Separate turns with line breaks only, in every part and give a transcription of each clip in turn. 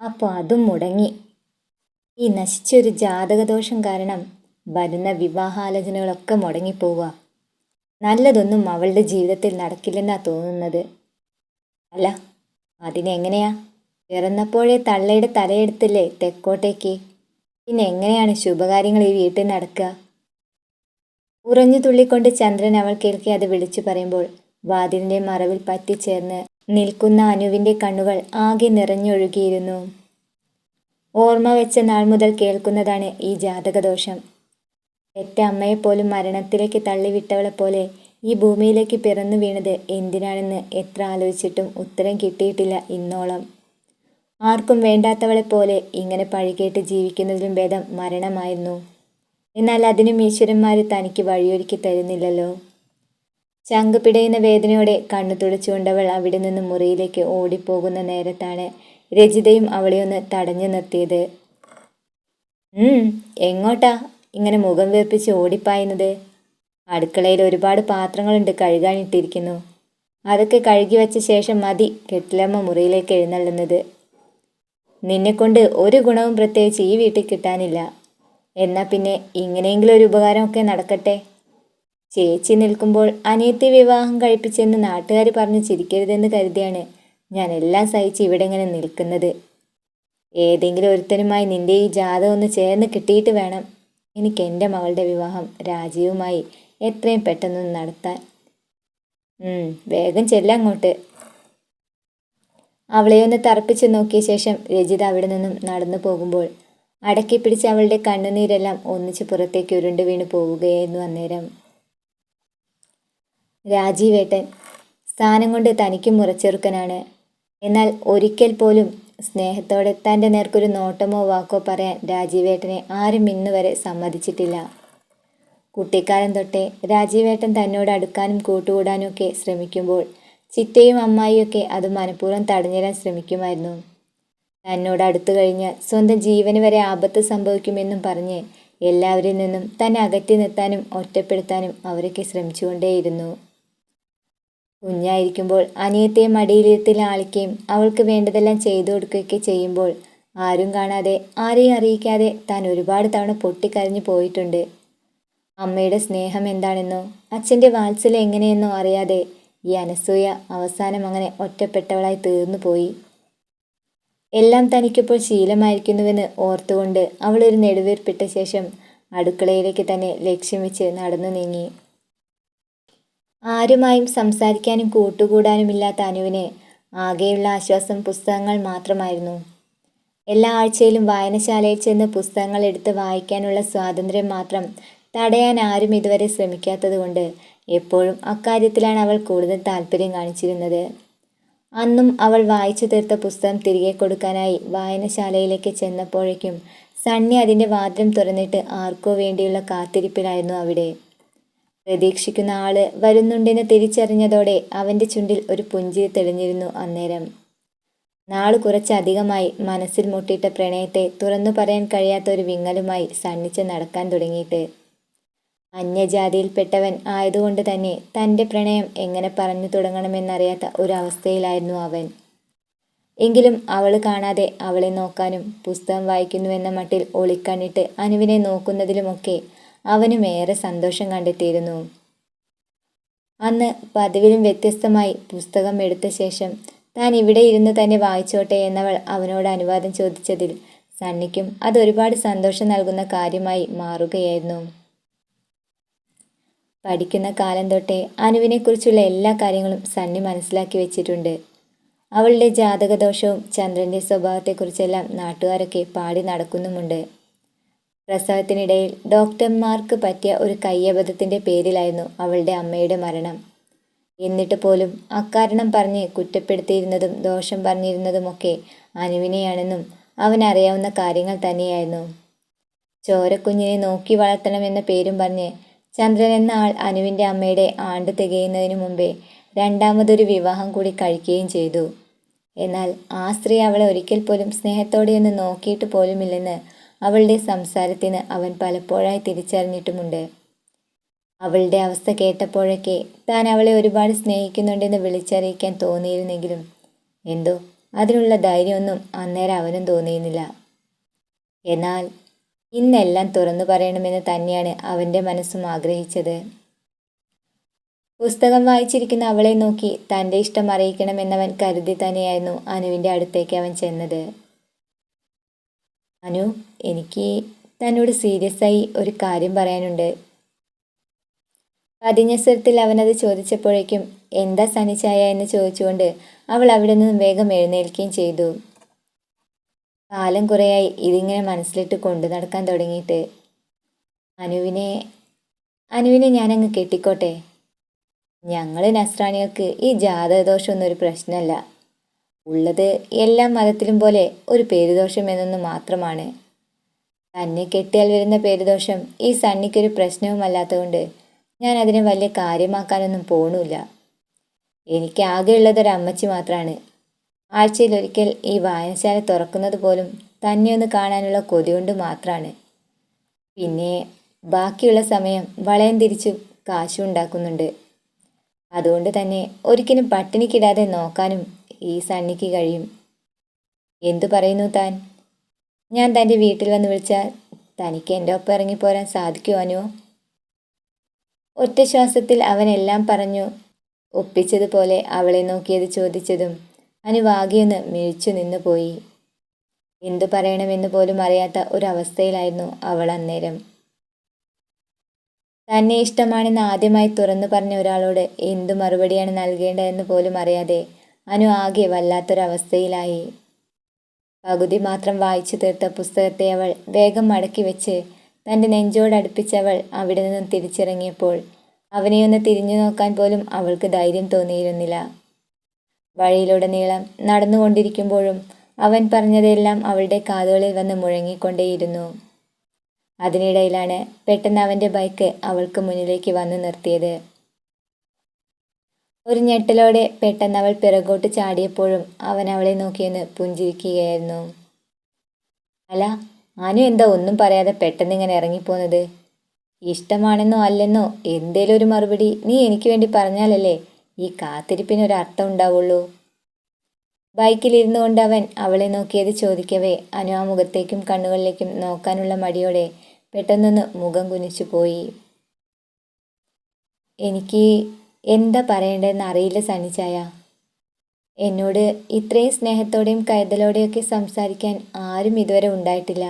അപ്പോൾ അതും മുടങ്ങി. ഈ നശിച്ചൊരു ജാതകദോഷം കാരണം വരുന്ന വിവാഹാലോചനകളൊക്കെ മുടങ്ങിപ്പോവുക നല്ലതൊന്നും അവളുടെ ജീവിതത്തിൽ നടക്കില്ലെന്നാ തോന്നുന്നത്. അല്ല അതിനെങ്ങനെയാ പിറന്നപ്പോഴേ തള്ളയുടെ തലയെടുത്തില്ലേ തെക്കോട്ടേക്ക്? പിന്നെ എങ്ങനെയാണ് ശുഭകാര്യങ്ങൾ ഈ വീട്ടിൽ നടക്കുക? ഉറഞ്ഞു തുള്ളിക്കൊണ്ട് ചന്ദ്രൻ അവൾ കേൾക്കി അത് വിളിച്ചു പറയുമ്പോൾ വാതിലിന്റെ മറവിൽ പറ്റിച്ചേർന്ന് നിൽക്കുന്ന അനുവിന്റെ കണ്ണുകൾ ആകെ നിറഞ്ഞൊഴുകിയിരുന്നു. ഓർമ്മ വെച്ച നാൾ മുതൽ കേൾക്കുന്നതാണ് ഈ ജാതകദോഷം. പെറ്റ അമ്മയെപ്പോലും മരണത്തിലേക്ക് തള്ളിവിട്ടവളെ പോലെ ഈ ഭൂമിയിലേക്ക് പിറന്നു വീണത് എന്തിനാണെന്ന് എത്ര ആലോചിച്ചിട്ടും ഉത്തരം കിട്ടിയിട്ടില്ല ഇന്നോളം. ആർക്കും വേണ്ടാത്തവളെ പോലെ ഇങ്ങനെ പഴികേട്ട് ജീവിക്കുന്നതിലും ഭേദം മരണമായിരുന്നു. എന്നാൽ അതിനും ഈശ്വരന്മാർ തനിക്ക് വഴിയൊരുക്കി തരുന്നില്ലല്ലോ. ചങ്ക് പിടയുന്ന വേദനയോടെ കണ്ണു തുടച്ചുകൊണ്ടവൾ അവിടെ നിന്ന് മുറിയിലേക്ക് ഓടിപ്പോകുന്ന നേരത്താണ് രജിതയും അവളെ ഒന്ന് തടഞ്ഞു നിർത്തിയത്. എങ്ങോട്ടാ ഇങ്ങനെ മുഖം വീർപ്പിച്ച് ഓടിപ്പായുന്നത്? അടുക്കളയിൽ ഒരുപാട് പാത്രങ്ങളുണ്ട് കഴുകാനിട്ടിരിക്കുന്നു. അതൊക്കെ കഴുകി വെച്ച ശേഷം മതി കെട്ടിലമ്മ മുറിയിലേക്ക് എഴുന്നള്ളുന്നത്. നിന്നെക്കൊണ്ട് ഒരു ഗുണവും പ്രത്യേകിച്ച് ഈ വീട്ടിൽ കിട്ടാനില്ല. എന്നാ പിന്നെ ഇങ്ങനെയെങ്കിലും ഒരു ഉപകാരമൊക്കെ നടക്കട്ടെ? ചേച്ചി നിൽക്കുമ്പോൾ അനിയത്തി വിവാഹം കഴിപ്പിച്ചെന്ന് നാട്ടുകാർ പറഞ്ഞ് ചിരിക്കരുതെന്ന് കരുതിയാണ് ഞാൻ എല്ലാം സഹിച്ച് ഇവിടെ ഇങ്ങനെ നിൽക്കുന്നത്. ഏതെങ്കിലും ഒരുത്തനുമായി നിന്റെ ഈ ജാതകം ഒന്ന് ചേർന്ന് കിട്ടിയിട്ട് വേണം. എനിക്ക് എന്റെ മകളുടെ വിവാഹം രാജീവുമായി എത്രയും പെട്ടെന്ന് നടത്താൻ. വേഗം ചെല്ലങ്ങോട്ട് അവളെ ഒന്ന് തറപ്പിച്ച് നോക്കിയ ശേഷം രജിത അവിടെ നിന്നും നടന്നു പോകുമ്പോൾ അടക്കി പിടിച്ച് അവളുടെ കണ്ണുനീരെല്ലാം ഒന്നിച്ച് പുറത്തേക്ക് ഉരുണ്ട് വീണ് പോവുകയായിരുന്നു അന്നേരം. രാജീവേട്ടൻ സ്ഥാനം കൊണ്ട് തനിക്കും മുറച്ചെറുക്കനാണ്. എന്നാൽ ഒരിക്കൽ പോലും സ്നേഹത്തോടെ തന്റെ നേർക്കൊരു നോട്ടമോ വാക്കോ പറയാൻ രാജീവേട്ടനെ ആരും ഇന്നുവരെ സമ്മതിച്ചിട്ടില്ല. കുട്ടിക്കാലം തൊട്ടേ രാജീവേട്ടൻ തന്നോട് അടുക്കാനും കൂട്ടുകൂടാനും ഒക്കെ ശ്രമിക്കുമ്പോൾ ചിറ്റയും അമ്മായിയൊക്കെ അത് മനഃപൂർവം തടഞ്ഞിടാൻ ശ്രമിക്കുമായിരുന്നു. തന്നോട് അടുത്തു കഴിഞ്ഞാൽ സ്വന്തം ജീവന് വരെ ആപത്ത് സംഭവിക്കുമെന്നും പറഞ്ഞ് എല്ലാവരിൽ നിന്നും തന്നെ അകറ്റി നിർത്താനും ഒറ്റപ്പെടുത്താനും അവരൊക്കെ ശ്രമിച്ചുകൊണ്ടേയിരുന്നു. കുഞ്ഞായിരിക്കുമ്പോൾ അനിയത്തെ മടിയിലിരുത്തി ലാളിക്കുകയും അവൾക്ക് വേണ്ടതെല്ലാം ചെയ്തു കൊടുക്കുകയൊക്കെ ചെയ്യുമ്പോൾ ആരും കാണാതെ ആരെയും അറിയിക്കാതെ താൻ ഒരുപാട് തവണ പൊട്ടിക്കരഞ്ഞു പോയിട്ടുണ്ട്. അമ്മയുടെ സ്നേഹം എന്താണെന്നോ അച്ഛന്റെ വാത്സല്യം എങ്ങനെയെന്നോ അറിയാതെ ഈ അനസൂയ അവസാനം അങ്ങനെ ഒറ്റപ്പെട്ടവളായി തീർന്നു പോയി. എല്ലാം തനിക്കിപ്പോൾ ശീലമായിരിക്കുന്നുവെന്ന് ഓർത്തുകൊണ്ട് അവളൊരു നെടുവീർപ്പിട്ട ശേഷം അടുക്കളയിലേക്ക് തന്നെ ലക്ഷ്യം വെച്ച് നടന്നു നീങ്ങി. ആരുമായും സംസാരിക്കാനും കൂട്ടുകൂടാനുമില്ലാത്ത അനുവിന് ആകെയുള്ള ആശ്വാസം പുസ്തകങ്ങൾ മാത്രമായിരുന്നു. എല്ലാ ആഴ്ചയിലും വായനശാലയിൽ ചെന്ന് പുസ്തകങ്ങൾ എടുത്ത് വായിക്കാനുള്ള സ്വാതന്ത്ര്യം മാത്രം തടയാൻ ആരും ഇതുവരെ ശ്രമിക്കാത്തതുകൊണ്ട് എപ്പോഴും അക്കാര്യത്തിലാണ് അവൾ കൂടുതൽ താല്പര്യം കാണിച്ചിരുന്നത്. അന്നും അവൾ വായിച്ചു തീർത്ത പുസ്തകം തിരികെ കൊടുക്കാനായി വായനശാലയിലേക്ക് ചെന്നപ്പോഴേക്കും സണ്ണി അതിന്റെ വാതിലും തുറന്നിട്ട് ആർക്കോ വേണ്ടിയുള്ള കാത്തിരിപ്പിലായിരുന്നു അവിടെ. പ്രതീക്ഷിക്കുന്ന ആൾ വരുന്നുണ്ടെന്ന് തിരിച്ചറിഞ്ഞതോടെ അവന്റെ ചുണ്ടിൽ ഒരു പുഞ്ചിരി തെളിഞ്ഞിരുന്നു അന്നേരം. നാൾ കുറച്ചധികമായി മനസ്സിൽ മുട്ടിയിട്ട പ്രണയത്തെ തുറന്നു പറയാൻ കഴിയാത്ത ഒരു വിങ്ങലുമായി സണ്ണിച്ച് നടക്കാൻ തുടങ്ങിയിട്ട്. അന്യജാതിയിൽപ്പെട്ടവൻ ആയതുകൊണ്ട് തന്നെ തന്റെ പ്രണയം എങ്ങനെ പറഞ്ഞു തുടങ്ങണമെന്നറിയാത്ത ഒരവസ്ഥയിലായിരുന്നു അവൻ. എങ്കിലും അവൾ കാണാതെ അവളെ നോക്കാനും പുസ്തകം വായിക്കുന്നുവെന്ന മട്ടിൽ ഒളിക്കണ്ണിട്ട് അനുവിനെ നോക്കുന്നതിലുമൊക്കെ അവനും ഏറെ സന്തോഷം കണ്ടെത്തിയിരുന്നു. അന്ന് പതിവിലും വ്യത്യസ്തമായി പുസ്തകം എടുത്ത ശേഷം താൻ ഇവിടെ ഇരുന്ന് തന്നെ വായിച്ചോട്ടെ എന്നവൾ അവനോട് അനുവാദം ചോദിച്ചതിൽ സണ്ണിക്കും അത് ഒരുപാട് സന്തോഷം നൽകുന്ന കാര്യമായി മാറുകയായിരുന്നു. പഠിക്കുന്ന കാലം തൊട്ടേ അനുവിനെക്കുറിച്ചുള്ള എല്ലാ കാര്യങ്ങളും സണ്ണി മനസ്സിലാക്കി വെച്ചിട്ടുണ്ട്. അവളുടെ ജാതകദോഷവും ചന്ദ്രന്റെ സ്വഭാവത്തെക്കുറിച്ചെല്ലാം നാട്ടുകാരൊക്കെ പാടി നടക്കുന്നുമുണ്ട്. പ്രസവത്തിനിടയിൽ ഡോക്ടർമാർക്ക് പറ്റിയ ഒരു കയ്യബദ്ധത്തിന്റെ പേരിലായിരുന്നു അവളുടെ അമ്മയുടെ മരണം. എന്നിട്ട് പോലും അക്കാരണം പറഞ്ഞ് കുറ്റപ്പെടുത്തിയിരുന്നതും ദോഷം പറഞ്ഞിരുന്നതുമൊക്കെ അനുവിനെയാണെന്നും അവനറിയാവുന്ന കാര്യങ്ങൾ തന്നെയായിരുന്നു. ചോരക്കുഞ്ഞിനെ നോക്കി വളർത്തണമെന്ന പേരും പറഞ്ഞ് ചന്ദ്രൻ എന്ന ആൾ അനുവിന്റെ അമ്മയുടെ ആണ്ട് തികയുന്നതിനു മുമ്പേ രണ്ടാമതൊരു വിവാഹം കൂടി കഴിക്കുകയും ചെയ്തു. എന്നാൽ ആ സ്ത്രീ അവളെ ഒരിക്കൽ പോലും സ്നേഹത്തോടെയൊന്ന് നോക്കിയിട്ട് പോലുമില്ലെന്ന് അവളുടെ സംസാരത്തിന് അവൻ പലപ്പോഴായി തിരിച്ചറിഞ്ഞിട്ടുമുണ്ട്. അവളുടെ അവസ്ഥ കേട്ടപ്പോഴൊക്കെ താൻ അവളെ ഒരുപാട് സ്നേഹിക്കുന്നുണ്ടെന്ന് വിളിച്ചറിയിക്കാൻ തോന്നിയിരുന്നെങ്കിലും എന്തോ അതിനുള്ള ധൈര്യമൊന്നും അന്നേരം അവനും തോന്നിയിരുന്നില്ല. എന്നാൽ ഇന്നെല്ലാം തുറന്നു പറയണമെന്ന് തന്നെയാണ് അവന്റെ മനസ്സും ആഗ്രഹിച്ചത്. പുസ്തകം വായിച്ചിരിക്കുന്ന അവളെ നോക്കി തന്റെ ഇഷ്ടം അറിയിക്കണമെന്നവൻ കരുതി തന്നെയായിരുന്നു അനുവിന്റെ അടുത്തേക്ക് അവൻ ചെന്നത്. അനു എനിക്ക് തന്നോട് സീരിയസ് ആയി ഒരു കാര്യം പറയാനുണ്ട്. പതിഞ്ഞ സ്വരത്തിൽ അവനത് ചോദിച്ചപ്പോഴേക്കും എന്താ സനിച്ചായ എന്ന് ചോദിച്ചുകൊണ്ട് അവൾ അവിടെ നിന്നും വേഗം എഴുന്നേൽക്കുകയും ചെയ്തു. കാലം കുറേയായി ഇതിങ്ങനെ മനസ്സിലിട്ട് കൊണ്ടു നടക്കാൻ തുടങ്ങിയിട്ട്. അനുവിനെ അനുവിനെ ഞാനങ്ങ് കെട്ടിക്കോട്ടെ. ഞങ്ങൾ നസ്രാണികൾക്ക് ഈ ജാതകദോഷമൊന്നും ഒരു പ്രശ്നമല്ല. ഉള്ളത് എല്ലാ മതത്തിലും പോലെ ഒരു പേരുദോഷം എന്നൊന്ന് മാത്രമാണ്. തന്നെ കെട്ടിയാൽ വരുന്ന പേരുദോഷം ഈ സണ്ണിക്കൊരു പ്രശ്നവുമല്ലാത്തതുകൊണ്ട് ഞാൻ അതിനെ വലിയ കാര്യമാക്കാനൊന്നും പോണില്ല. എനിക്ക് ആകെയുള്ളത് ഒരു അമ്മച്ചി മാത്രമാണ് ആഴ്ചയിൽ ഒരിക്കൽ ഈ വായനശാല തുറക്കുന്നത് പോലും തന്നെ ഒന്ന് കാണാനുള്ള കൊതി കൊണ്ട് മാത്രമാണ് പിന്നെ ബാക്കിയുള്ള സമയം വളയം തിരിച്ചു കാശും ഉണ്ടാക്കുന്നുണ്ട് അതുകൊണ്ട് തന്നെ ഒരിക്കലും പട്ടിണിക്കിടാതെ നോക്കാനും ഈ സണ്ണിക്ക് കഴിയും. എന്തു പറയുന്നു താൻ? ഞാൻ തന്റെ വീട്ടിൽ വന്ന് വിളിച്ചാൽ തനിക്ക് എന്റെ ഒപ്പം ഇറങ്ങിപ്പോരാൻ സാധിക്കുവാനോ ഒറ്റ ശ്വാസത്തിൽ അവനെല്ലാം പറഞ്ഞു. ഒപ്പിച്ചതുപോലെ അവളെ നോക്കിയത് ചോദിച്ചതും അനുവാകിയെന്ന് മിഴിച്ചു നിന്നു പോയി. എന്തു പറയണമെന്ന് പോലും അറിയാത്ത ഒരവസ്ഥയിലായിരുന്നു അവൾ അന്നേരം. തന്നെ ഇഷ്ടമാണെന്ന് ആദ്യമായി തുറന്നു പറഞ്ഞ ഒരാളോട് എന്തു മറുപടിയാണ് നൽകേണ്ടതെന്ന് പോലും അറിയാതെ അനു ആകെ വല്ലാത്തൊരവസ്ഥയിലായി. പകുതി മാത്രം വായിച്ചു തീർത്ത പുസ്തകത്തെ അവൾ വേഗം മടക്കി വെച്ച് തന്റെ നെഞ്ചോടടുപ്പിച്ചവൾ അവിടെ നിന്നും തിരിച്ചിറങ്ങിയപ്പോൾ അവനെയൊന്ന് തിരിഞ്ഞു നോക്കാൻ പോലും അവൾക്ക് ധൈര്യം തോന്നിയിരുന്നില്ല. വഴിയിലുടനീളം നടന്നുകൊണ്ടിരിക്കുമ്പോഴും അവൻ പറഞ്ഞതെല്ലാം അവളുടെ കാതുകളിൽ വന്ന് മുഴങ്ങിക്കൊണ്ടേയിരുന്നു. അതിനിടയിലാണ് പെട്ടെന്ന് അവന്റെ ബൈക്ക് അവൾക്ക് മുന്നിലേക്ക് വന്നു നിർത്തിയത്. ഒരു ഞെട്ടലോടെ പെട്ടെന്ന് അവൾ പിറകോട്ട് ചാടിയപ്പോഴും അവൻ അവളെ നോക്കിയെന്ന് പുഞ്ചിരിക്കുകയായിരുന്നു. അല്ല അനു എന്താ ഒന്നും പറയാതെ പെട്ടെന്ന് ഇങ്ങനെ ഇറങ്ങിപ്പോന്നത്? ഇഷ്ടമാണെന്നോ അല്ലെന്നോ എന്തേലും ഒരു മറുപടി നീ എനിക്ക് വേണ്ടി പറഞ്ഞാലല്ലേ ഈ കാത്തിരിപ്പിന് ഒരു അർത്ഥം ഉണ്ടാവുള്ളൂ? ബൈക്കിലിരുന്നു കൊണ്ട് അവൻ അവളെ നോക്കിയത് ചോദിക്കവേ അനു ആ മുഖത്തേക്കും കണ്ണുകളിലേക്കും നോക്കാനുള്ള മടിയോടെ പെട്ടെന്നൊന്ന് മുഖം കുനിച്ചു പോയി എനിക്ക് എന്താ പറയേണ്ടതെന്ന് അറിയില്ല സനിച്ചായ എന്നോട് ഇത്രയും സ്നേഹത്തോടെയും കരുതലോടെയൊക്കെ സംസാരിക്കാൻ ആരും ഇതുവരെ ഉണ്ടായിട്ടില്ല.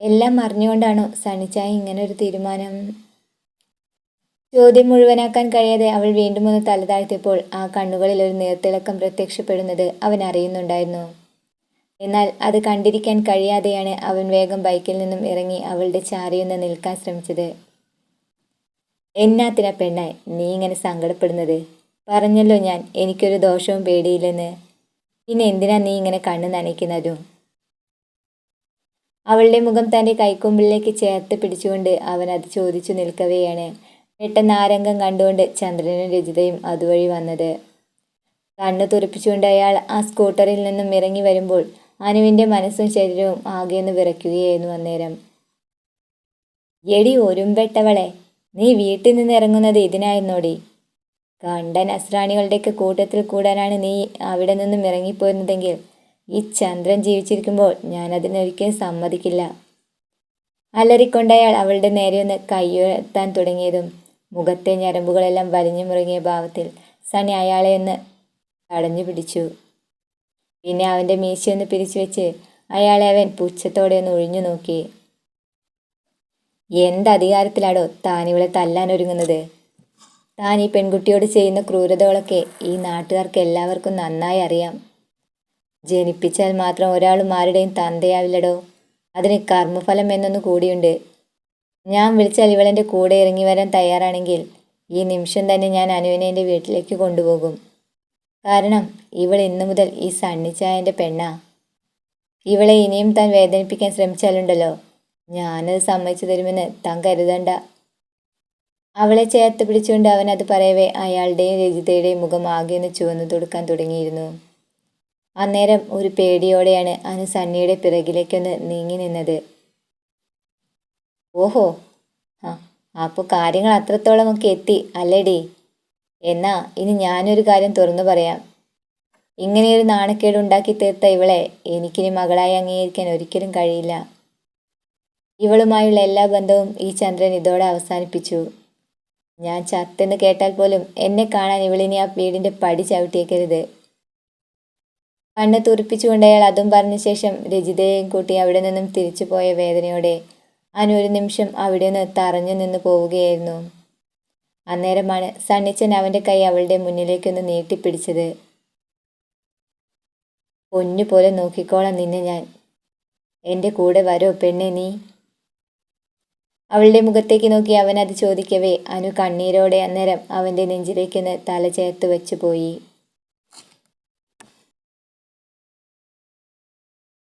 എല്ലാം അറിഞ്ഞുകൊണ്ടാണോ സനിച്ചായ ഇങ്ങനെ ഒരു തീരുമാനം? ചോദ്യം മുഴുവനാക്കാൻ കഴിയാതെ അവൾ വീണ്ടും ഒന്ന് തലതാഴ്ത്തിയപ്പോൾ ആ കണ്ണുകളിൽ ഒരു നീർത്തിളക്കം പ്രത്യക്ഷപ്പെടുന്നത് അവൻ അറിയുന്നുണ്ടായിരുന്നു. എന്നാൽ അത് കണ്ടിരിക്കാൻ കഴിയാതെയാണ് അവൻ വേഗം ബൈക്കിൽ നിന്നും ഇറങ്ങി അവളുടെ ചാരിയൊന്ന് നിൽക്കാൻ ശ്രമിച്ചത്. എന്നാത്തിന പെണ്ണായി നീ ഇങ്ങനെ സങ്കടപ്പെടുന്നത്? പറഞ്ഞല്ലോ ഞാൻ എനിക്കൊരു ദോഷവും പേടിയില്ലെന്ന്. പിന്നെ എന്തിനാ നീ ഇങ്ങനെ കണ്ണു നനയ്ക്കുന്നതും? അവളുടെ മുഖം തന്റെ കൈക്കൊമ്പിലേക്ക് ചേർത്ത് പിടിച്ചുകൊണ്ട് അവൻ അത് ചോദിച്ചു നിൽക്കവെയാണ്. പെട്ടെന്ന് ആരംഗം കണ്ടുകൊണ്ട് ചന്ദ്രനും രജിതയും അതുവഴി വന്നത്. കണ്ണു തുറപ്പിച്ചുകൊണ്ട് അയാൾ ആ സ്കൂട്ടറിൽ നിന്നും ഇറങ്ങി വരുമ്പോൾ അനുവിന്റെ മനസ്സും ശരീരവും ആകെയൊന്ന് വിറയ്ക്കുകയായിരുന്നു അന്നേരം. എടി ഒരുമ്പെട്ടവളെ നീ വീട്ടിൽ നിന്ന് ഇറങ്ങുന്നത് ഇതിനായിരുന്നോടി? കണ്ട നസ്രാണികളുടെയൊക്കെ കൂട്ടത്തിൽ കൂടാനാണ് നീ അവിടെ നിന്നും ഇറങ്ങിപ്പോയിരുന്നതെങ്കിൽ ഈ ചന്ദ്രൻ ജീവിച്ചിരിക്കുമ്പോൾ ഞാൻ അതിനൊരിക്കലും സമ്മതിക്കില്ല. അലറിക്കൊണ്ടയാൾ അവളുടെ നേരെ ഒന്ന് കയ്യുയർത്താൻ തുടങ്ങിയതും മുഖത്തെ ഞരമ്പുകളെല്ലാം വലിഞ്ഞു മുറുകിയ ഭാവത്തിൽ സണി അയാളെ ഒന്ന് തടഞ്ഞു പിടിച്ചു. പിന്നെ അവന്റെ മീശയൊന്ന് പിരിച്ചു വെച്ച് അയാളെ അവൻ പുച്ഛത്തോടെ ഒന്ന് ഒഴിഞ്ഞു നോക്കി. എന്ത് അധികാരത്തിലാണോ താൻ ഇവളെ തല്ലാൻ ഒരുങ്ങുന്നത്? താൻ ഈ പെൺകുട്ടിയോട് ചെയ്യുന്ന ക്രൂരതകളൊക്കെ ഈ നാട്ടുകാർക്ക് എല്ലാവർക്കും നന്നായി അറിയാം. ജനിപ്പിച്ചാൽ മാത്രം ഒരാളും ആരുടെയും തന്തയാവില്ലടോ. അതിന് കർമ്മഫലം എന്നൊന്നു കൂടിയുണ്ട്. ഞാൻ വിളിച്ചാൽ ഇവളെന്റെ കൂടെ ഇറങ്ങി വരാൻ തയ്യാറാണെങ്കിൽ ഈ നിമിഷം തന്നെ ഞാൻ അനുവിനെ എന്റെ വീട്ടിലേക്ക് കൊണ്ടുപോകും. കാരണം ഇവൾ ഇന്നു മുതൽ ഈ സണ്ണിച്ചായന്റെ പെണ്ണാ. ഇവളെ ഇനിയും താൻ വേദനിപ്പിക്കാൻ ശ്രമിച്ചാലുണ്ടല്ലോ. ഞാനത് സമ്മതിച്ചു തരുമെന്ന് താൻ കരുതണ്ട. അവളെ ചേർത്ത് പിടിച്ചുകൊണ്ട് അവൻ അത് പറയവേ അയാളുടെയും രജിതയുടെയും മുഖം ആകെ ഒന്ന് ചുവന്നു തുടക്കാൻ തുടങ്ങിയിരുന്നു. അന്നേരം ഒരു പേടിയോടെയാണ് അനു സണ്ണിയുടെ പിറകിലേക്കൊന്ന് നീങ്ങി നിന്നത്. ഓഹോ ആ അപ്പോൾ കാര്യങ്ങൾ അത്രത്തോളമൊക്കെ എത്തി അല്ലേടി. എന്നാ ഇനി ഞാനൊരു കാര്യം തുറന്നു പറയാം. ഇങ്ങനെയൊരു നാണക്കേട് ഉണ്ടാക്കി തീർത്ത ഇവളെ എനിക്കിനി മകളായി അംഗീകരിക്കാൻ ഒരിക്കലും കഴിയില്ല. ഇവളുമായുള്ള എല്ലാ ബന്ധവും ഈ ചന്ദ്രൻ ഇതോടെ അവസാനിപ്പിച്ചു. ഞാൻ ചത്തെന്ന് കേട്ടാൽ പോലും എന്നെ കാണാൻ ഇവളിനി ആ വീടിന്റെ പടി ചവിട്ടിയേക്കരുത്. കണ്ണ് തുറിപ്പിച്ചുകൊണ്ട് അയാൾ അതും പറഞ്ഞ ശേഷം രജിതയെയും കൂട്ടി അവിടെ നിന്നും തിരിച്ചു പോയ വേദനയോടെ അനു ഒരു നിമിഷം അവിടെ നിന്ന് തറഞ്ഞു നിന്ന് പോവുകയായിരുന്നു. അന്നേരമാണ് സണ്ണിച്ചൻ അവന്റെ കൈ അവളുടെ മുന്നിലേക്കൊന്ന് നീട്ടിപ്പിടിച്ചത്. പൊന്നു പോലെ നോക്കിക്കോളാം നിന്നെ ഞാൻ. എന്റെ കൂടെ വരോ പെണ്ണെ നീ. അവളുടെ മുഖത്തേക്ക് നോക്കി അവൻ അത് ചോദിക്കവേ അനു കണ്ണീരോടെ അന്നേരം അവന്റെ നെഞ്ചിലേക്കൊന്ന് തല ചേർത്ത് വെച്ചു പോയി.